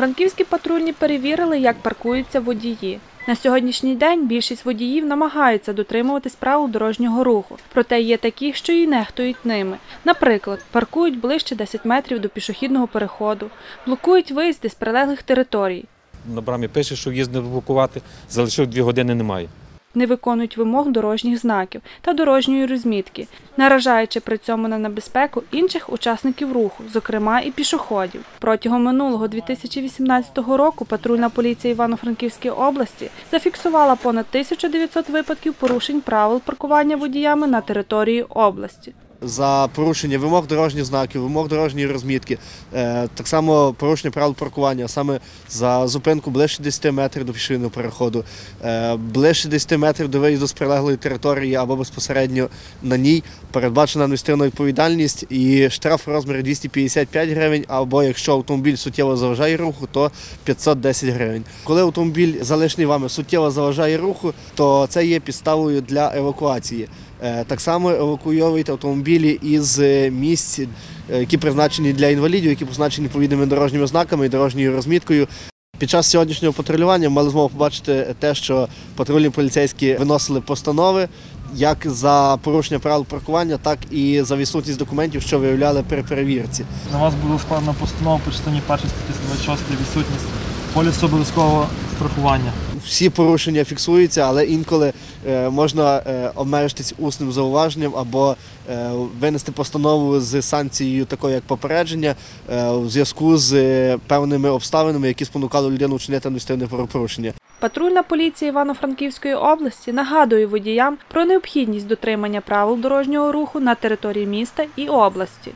Франківські патрульні перевірили, як паркуються водії. На сьогоднішній день більшість водіїв намагаються дотримуватись правил дорожнього руху, проте є такі, що і нехтують ними. Наприклад, паркують ближче 10 метрів до пішохідного переходу, блокують виїзди з прилеглих територій, На брамі пише, що в'їзд не блокувати, залишив дві години немає. Не виконують вимог дорожніх знаків та дорожньої розмітки, наражаючи при цьому на небезпеку інших учасників руху, зокрема і пішоходів. Протягом минулого 2018 року патрульна поліція Івано-Франківської області зафіксувала понад 1900 випадків порушень правил паркування водіями на території області. За порушення вимог дорожніх знаків, вимог дорожньої розмітки, е, так само порушення правил паркування, саме за зупинку ближче 10 метрів до пішохідного переходу, е, ближче 10 метрів до виїзду з прилеглої території або безпосередньо на ній передбачена адміністративна відповідальність і штраф у розмірі 255 гривень, або якщо автомобіль суттєво заважає руху, то 510 гривень. Коли автомобіль залишений вами суттєво заважає руху, то це є підставою для евакуації. Е, Так само евакуйовують автомобілі із е, місць, е, які призначені для інвалідів, які позначені відповідними дорожніми знаками і дорожньою розміткою. Під час сьогоднішнього патрулювання мали змогу побачити те, що патрульні поліцейські виносили постанови як за порушення правил паркування, так і за відсутність документів, що виявляли при перевірці. На вас було складено постанову по частині 1 статті 26 відсутність полісу обов'язкового страхування. Всі порушення фіксуються, але інколи е, можна е, обмежитись усним зауваженням або е, винести постанову з санкцією, такою як попередження, у зв'язку з певними обставинами, які спонукали людину вчинити адміністративне правопорушення. Патрульна поліція Івано-Франківської області нагадує водіям про необхідність дотримання правил дорожнього руху на території міста і області.